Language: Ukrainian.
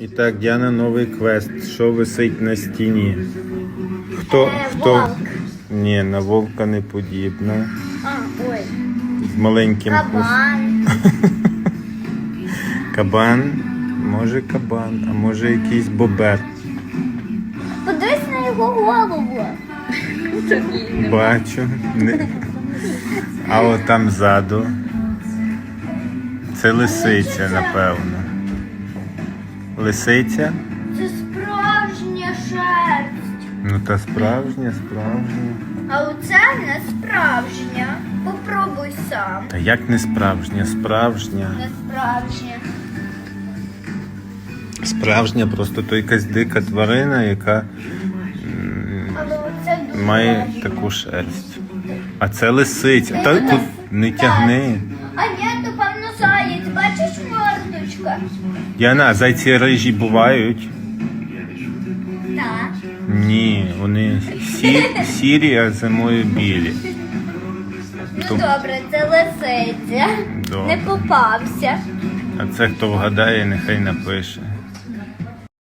І так, Діана, новий квест. Що висить на стіні? Хто? Е, хто? вовк. Ні, на вовка не подібно. А, ой. З маленьким. Кабан. Кабан. Може кабан, а може якийсь бобер. Подивись на його голову. Бачу. Не. А от там ззаду. Це лисиця, напевно. Лисиця? Це справжня шерсть. Ну та справжня, справжня. А оце не справжня. Попробуй сам. Та як не справжня? Справжня. Не справжня. Справжня, просто то якась дика тварина, яка Але оце дуже має справжня. таку шерсть. А це лисиця. Та тут не тягни. А ні, то мордочка? Яна, зайці рижі бувають? Так. Ні, вони сі, сірі, а зимою білі. Ну То- добре, це лисиця. Добре. Не попався. А це хто вгадає, нехай напише.